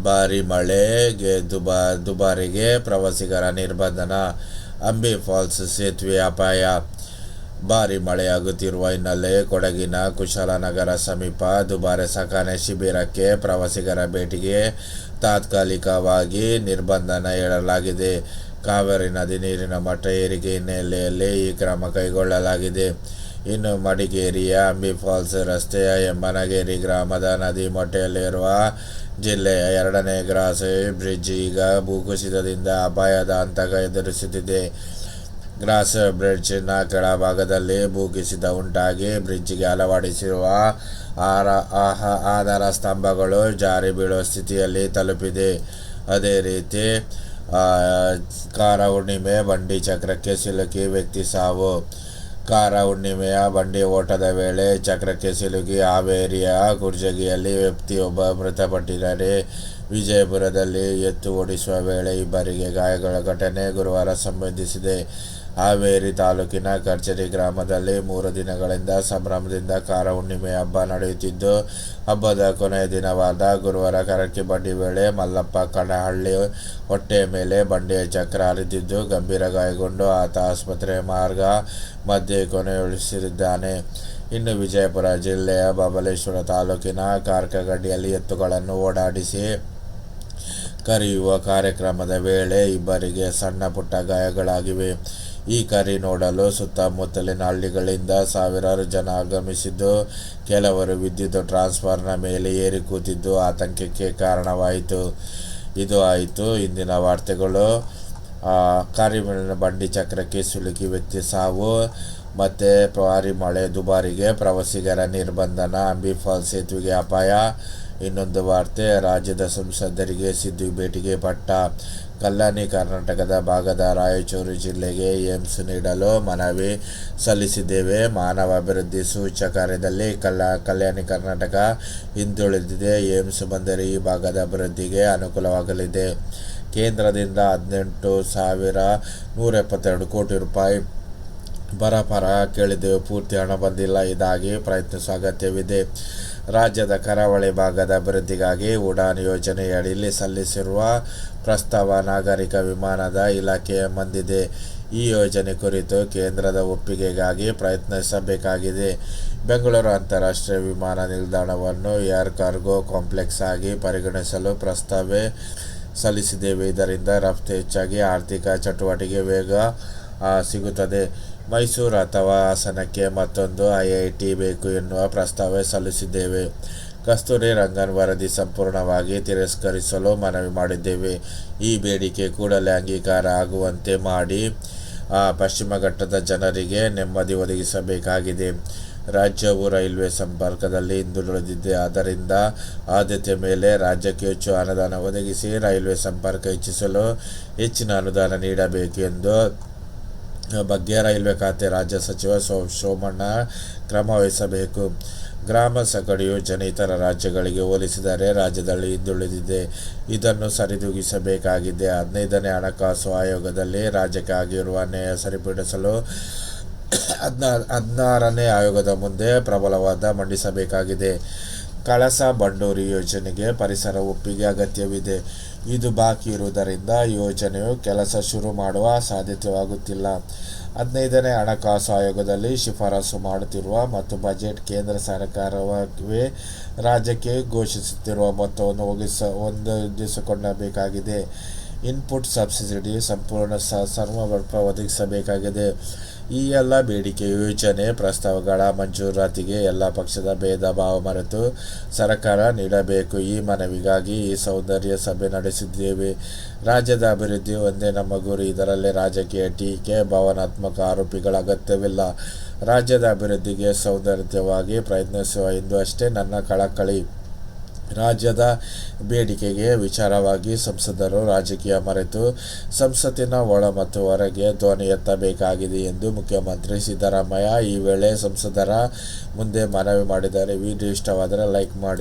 ಭಾರಿ ಮಳೆಗೆ ದುಬಾ, ದುಬಾರಿಗೆ ಪ್ರವಾಸಿಗರ ನಿರ್ಬಂಧನ. ಅಂಬಿ ಫಾಲ್ಸ್ ಸೇತುವೆ ಅಪಾಯ. ಭಾರಿ ಮಳೆಯಾಗುತ್ತಿರುವ ಹಿನ್ನೆಲೆ ಕೊಡಗಿನ ಕುಶಾಲನಗರ ಸಮೀಪ ದುಬಾರೆ ಸಾಕಣೆ ಶಿಬಿರಕ್ಕೆ ಪ್ರವಾಸಿಗರ ಭೇಟಿಗೆ ತಾತ್ಕಾಲಿಕವಾಗಿ ನಿರ್ಬಂಧನ ಹೇಳಲಾಗಿದೆ ಕಾವೇರಿ ನದಿ ನೀರಿನ ಮಟ್ಟ ಏರಿಕೆ ಹಿನ್ನೆಲೆಯಲ್ಲಿ ಈ ಕ್ರಮ ಕೈಗೊಳ್ಳಲಾಗಿದೆ. ಇನ್ನು ಮಡಿಕೇರಿಯ ಅಂಬಿ ಫಾಲ್ಸ್ ರಸ್ತೆಯ ಎಮ್ಮನಗೇರಿ ಗ್ರಾಮದ ನದಿ ಮೊಟ್ಟೆಯಲ್ಲಿರುವ ಜಿಲ್ಲೆಯ ಎರಡನೇ ಗ್ರಾಸ್ ಬ್ರಿಡ್ಜ್ ಈಗ ಭೂಕುಸಿತದಿಂದ ಅಪಾಯದ ಹಂತ ಎದುರಿಸುತ್ತಿದೆ. ಗ್ರಾಸ್ ಬ್ರಿಡ್ಜ್ನ ಕೆಳಭಾಗದಲ್ಲಿ ಭೂಕುಸಿತ ಉಂಟಾಗಿ ಬ್ರಿಡ್ಜ್ಗೆ ಅಳವಡಿಸಿರುವ ಆರ, ಆಹ, ಆಧಾರ ಸ್ತಂಭಗಳು ಜಾರಿ ಬೀಳುವ ಸ್ಥಿತಿಯಲ್ಲಿ ತಲುಪಿದೆ. ಅದೇ ರೀತಿ ಕಾರ ಹುಣ್ಣಿಮೆ ಬಂಡಿ ಚಕ್ರಕ್ಕೆ ಸಿಲುಕಿ ವ್ಯಕ್ತಿ ಸಾವು. ಕಾರ ಹುಣ್ಣಿಮೆಯ ಬಂಡಿ ಓಟದ ವೇಳೆ ಚಕ್ರಕ್ಕೆ ಸಿಲುಕಿ ಹಾವೇರಿಯ ಕುರ್ಜಗಿಯಲ್ಲಿ ವ್ಯಕ್ತಿಯೊಬ್ಬ ಮೃತಪಟ್ಟಿದ್ದಾರೆ. ವಿಜಯಪುರದಲ್ಲಿ ಎತ್ತು ಓಡಿಸುವ ವೇಳೆ ಇಬ್ಬರಿಗೆ ಗಾಯಗಳ ಘಟನೆ ಗುರುವಾರ ಸಂಭವಿಸಿದೆ. ಹಾವೇರಿ ತಾಲೂಕಿನ ಕರ್ಚರಿ ಗ್ರಾಮದಲ್ಲಿ ಮೂರು ದಿನಗಳಿಂದ ಸಂಭ್ರಮದಿಂದ ಕಾರ ಹುಣ್ಣಿಮೆ ಹಬ್ಬ ನಡೆಯುತ್ತಿದ್ದು, ಹಬ್ಬದ ಕೊನೆಯ ದಿನವಾದ ಗುರುವಾರ ಕರಕಿ ಬಡ್ಡಿ ವೇಳೆ ಮಲ್ಲಪ್ಪ ಕಣಹಳ್ಳಿ ಹೊಟ್ಟೆಯ ಮೇಲೆ ಬಂಡೆಯ ಚಕ್ರ ಹರಿದಿದ್ದು ಗಂಭೀರ ಗಾಯಗೊಂಡು ಆತ ಆಸ್ಪತ್ರೆ ಮಾರ್ಗ ಮಧ್ಯೆ ಕೊನೆಯುಳಿಸಿದ್ದಾನೆ. ಇನ್ನು ವಿಜಯಪುರ ಜಿಲ್ಲೆಯ ಬಬಲೇಶ್ವರ ತಾಲೂಕಿನ ಕಾರ್ಕಗಡ್ಡಿಯಲ್ಲಿ ಎತ್ತುಗಳನ್ನು ಓಡಾಡಿಸಿ ಕರೆಯುವ ಕಾರ್ಯಕ್ರಮದ ವೇಳೆ ಇಬ್ಬರಿಗೆ ಸಣ್ಣ ಪುಟ್ಟ ಗಾಯಗಳಾಗಿವೆ. ಈ ಕರಿ ನೋಡಲು ಸುತ್ತಮುತ್ತಲಿನ ಹಳ್ಳಿಗಳಿಂದ ಸಾವಿರಾರು ಜನ ಆಗಮಿಸಿದ್ದು, ಕೆಲವರು ವಿದ್ಯುತ್ ಟ್ರಾನ್ಸ್ಫಾರ್ನ ಮೇಲೆ ಏರಿ ಕೂತಿದ್ದು ಆತಂಕಕ್ಕೆ ಕಾರಣವಾಯಿತು. ಇದು ಆಯಿತು. ಇಂದಿನ ವಾರ್ತೆಗಳು. ಕಾರಿನ ಬಂಡಿ ಚಕ್ರಕ್ಕೆ ಸಿಲುಕಿ ವ್ಯಕ್ತಿ ಸಾವು, ಮತ್ತು ಪ್ರವಾರಿ ಮಳೆ ದುಬಾರಿಗೆ ಪ್ರವಾಸಿಗರ ನಿರ್ಬಂಧನ, ಅಂಬಿ ಫಾಲ್ಸ್ ಸೇತುವೆಗೆ ಅಪಾಯ ಇನ್ನೊಂದು ವಾರ್ತೆ. ರಾಜ್ಯದ ಸಂಸದರಿಗೆ ಸಿದ್ದು ಭೇಟಿಗೆ ಪಟ್ಟ ಕಲ್ಯಾಣಿ ಕರ್ನಾಟಕದ ಭಾಗದ ರಾಯಚೂರು ಜಿಲ್ಲೆಗೆ ಏಮ್ಸ್ ನೀಡಲು ಮನವಿ ಸಲ್ಲಿಸಿದ್ದೇವೆ. ಮಾನವ ಅಭಿವೃದ್ಧಿ ಸೂಚಕಾರ್ಯದಲ್ಲಿ ಕಲ್ಲ ಕಲ್ಯಾಣಿ ಕರ್ನಾಟಕ ಹಿಂದುಳಿದಿದೆ. ಏಮ್ಸ್ ಬಂದರೆ ಈ ಭಾಗದ ಅಭಿವೃದ್ಧಿಗೆ ಅನುಕೂಲವಾಗಲಿದೆ. ಕೇಂದ್ರದಿಂದ ಹದಿನೆಂಟು ಸಾವಿರ ನೂರ ಎಪ್ಪತ್ತೆರಡು ಕೋಟಿ ರೂಪಾಯಿ ಬರ ಪರ ಕೇಳಿದ್ದೆವು ಪೂರ್ತಿ ಹಣ ಬಂದಿಲ್ಲ. ಇದಾಗಿ ಪ್ರಯತ್ನಿಸುವ ಅಗತ್ಯವಿದೆ. ರಾಜ್ಯದ ಕರಾವಳಿ ಭಾಗದ ಅಭಿವೃದ್ಧಿಗಾಗಿ ಉಡಾನ್ ಯೋಜನೆಯಡಿಯಲ್ಲಿ ಸಲ್ಲಿಸಿರುವ ಪ್ರಸ್ತಾವ ನಾಗರಿಕ ವಿಮಾನದ ಇಲಾಖೆ ಮಂದಿದೆ. ಈ ಯೋಜನೆ ಕುರಿತು ಕೇಂದ್ರದ ಒಪ್ಪಿಗೆಗಾಗಿ ಪ್ರಯತ್ನಿಸಬೇಕಾಗಿದೆ. ಬೆಂಗಳೂರು ಅಂತಾರಾಷ್ಟ್ರೀಯ ವಿಮಾನ ನಿಲ್ದಾಣವನ್ನು ಏರ್ ಕಾರ್ಗೋ ಕಾಂಪ್ಲೆಕ್ಸ್ ಆಗಿ ಪರಿಗಣಿಸಲು ಪ್ರಸ್ತಾವೆ ಸಲ್ಲಿಸಿದ್ದೇವೆ. ಇದರಿಂದ ರಫ್ತು ಹೆಚ್ಚಾಗಿ ಆರ್ಥಿಕ ಚಟುವಟಿಕೆ ವೇಗ ಸಿಗುತ್ತದೆ. ಮೈಸೂರು ಅಥವಾ ಹಾಸನಕ್ಕೆ ಮತ್ತೊಂದು ಐಐಟಿ ಬೇಕು ಎನ್ನುವ ಪ್ರಸ್ತಾವ ಸಲ್ಲಿಸಿದ್ದೇವೆ. ಕಸ್ತೂರಿ ರಂಗನ್ ವರದಿ ಸಂಪೂರ್ಣವಾಗಿ ತಿರಸ್ಕರಿಸಲು ಮನವಿ ಮಾಡಿದ್ದೇವೆ. ಈ ಬೇಡಿಕೆ ಕೂಡಲೇ ಅಂಗೀಕಾರ ಆಗುವಂತೆ ಮಾಡಿ ಪಶ್ಚಿಮ ಘಟ್ಟದ ಜನರಿಗೆ ನೆಮ್ಮದಿ ಒದಗಿಸಬೇಕಾಗಿದೆ. ರಾಜ್ಯವು ರೈಲ್ವೆ ಸಂಪರ್ಕದಲ್ಲಿ ಹಿಂದುಳಿದಿದೆ ಆದ್ದರಿಂದ ಆದ್ಯತೆ ಮೇಲೆ ರಾಜ್ಯಕ್ಕೆ ಹೆಚ್ಚು ಅನುದಾನ ಒದಗಿಸಿ ರೈಲ್ವೆ ಸಂಪರ್ಕ ಹೆಚ್ಚಿಸಲು ಹೆಚ್ಚಿನ ಅನುದಾನ ನೀಡಬೇಕು ಎಂದು ಬಗ್ಗೆ ರೈಲ್ವೆ ಖಾತೆ ರಾಜ್ಯ ಸಚಿವ ಸೋ ಸೋಮಣ್ಣ ಕ್ರಮ ವಹಿಸಬೇಕು. ಗ್ರಾಮ ಸಗಡಿ ಯೋಜನೆ ಇತರ ರಾಜ್ಯಗಳಿಗೆ ಹೋಲಿಸಿದರೆ ರಾಜ್ಯದಲ್ಲಿ ಹಿಂದುಳಿದಿದೆ. ಇದನ್ನು ಸರಿದೂಗಿಸಬೇಕಾಗಿದೆ. ಹದಿನೈದನೇ ಹಣಕಾಸು ಆಯೋಗದಲ್ಲಿ ರಾಜ್ಯಕ್ಕೆ ಆಗಿರುವ ಅನ್ಯಾಯ ಸರಿಪಡಿಸಲು ಹದಿನಾರು, ಹದಿನಾರನೇ ಆಯೋಗದ ಮುಂದೆ ಪ್ರಬಲವಾದ ಮಂಡಿಸಬೇಕಾಗಿದೆ. ಕಳಸಾ ಬಂಡೂರಿ ಯೋಜನೆಗೆ ಪರಿಸರ ಒಪ್ಪಿಗೆ ಅಗತ್ಯವಿದೆ. ಇದು ಬಾಕಿ ಇರುವುದರಿಂದ ಯೋಜನೆಯು ಕೆಲಸ ಶುರು ಮಾಡುವ ಸಾಧ್ಯತೆಯಾಗುತ್ತಿಲ್ಲ. ಹದಿನೈದನೇ ಹಣಕಾಸು ಆಯೋಗದಲ್ಲಿ ಶಿಫಾರಸು ಮಾಡುತ್ತಿರುವ ಮತ್ತು ಬಜೆಟ್ ಕೇಂದ್ರ ಸರ್ಕಾರವೇ ರಾಜ್ಯಕ್ಕೆ ಘೋಷಿಸುತ್ತಿರುವ ಮೊತ್ತವನ್ನು ಒಗಿಸ ಹೊಂದಿಸಿಕೊಳ್ಳಬೇಕಾಗಿದೆ. ಇನ್ಪುಟ್ ಸಬ್ಸಿಡಿ ಸಂಪೂರ್ಣ ಸರ್ವ ಒದಗಿಸಬೇಕಾಗಿದೆ. ಈ ಎಲ್ಲ ಬೇಡಿಕೆ, ಯೋಜನೆ, ಪ್ರಸ್ತಾವಗಳ ಮಂಜೂರಾತಿಗೆ ಎಲ್ಲ ಪಕ್ಷದ ಭೇದ ಭಾವ ಮರೆತು ಸರ್ಕಾರ ನೀಡಬೇಕು. ಈ ಮನವಿಗಾಗಿ ಈ ಸೌಂದರ್ಯ ಸಭೆ ನಡೆಸಿದ್ದೇವೆ. ರಾಜ್ಯದ ಅಭಿವೃದ್ಧಿ ಒಂದೇ ನಮ್ಮ ಗುರಿ. ಇದರಲ್ಲಿ ರಾಜಕೀಯ ಟೀಕೆ, ಭಾವನಾತ್ಮಕ ಆರೋಪಿಗಳ ಅಗತ್ಯವಿಲ್ಲ. ರಾಜ್ಯದ ಅಭಿವೃದ್ಧಿಗೆ ಸೌಂದರ್ಯವಾಗಿ ಪ್ರಯತ್ನಿಸುವ ಎಂದು ಅಷ್ಟೇ ನನ್ನ ಕಳಕಳಿ. ರಾಜ್ಯದ ಬೇಡಿಕೆಗೆ ವಿಚಾರವಾಗಿ ಸಂಸದರು ರಾಜಕೀಯ ಮರೆತು ಸಂಸತ್ತಿನ ಒಳ ಮತ್ತು ಹೊರಗೆ ಧ್ವನಿ ಎತ್ತಬೇಕಾಗಿದೆ ಎಂದು ಮುಖ್ಯಮಂತ್ರಿ ಸಿದ್ದರಾಮಯ್ಯ ಈ ವೇಳೆ ಸಂಸದರ ಮುಂದೆ ಮನವಿ ಮಾಡಿದ್ದಾರೆ. ವಿಡಿಯೋ ಇಷ್ಟವಾದರೆ ಲೈಕ್ ಮಾಡಿ.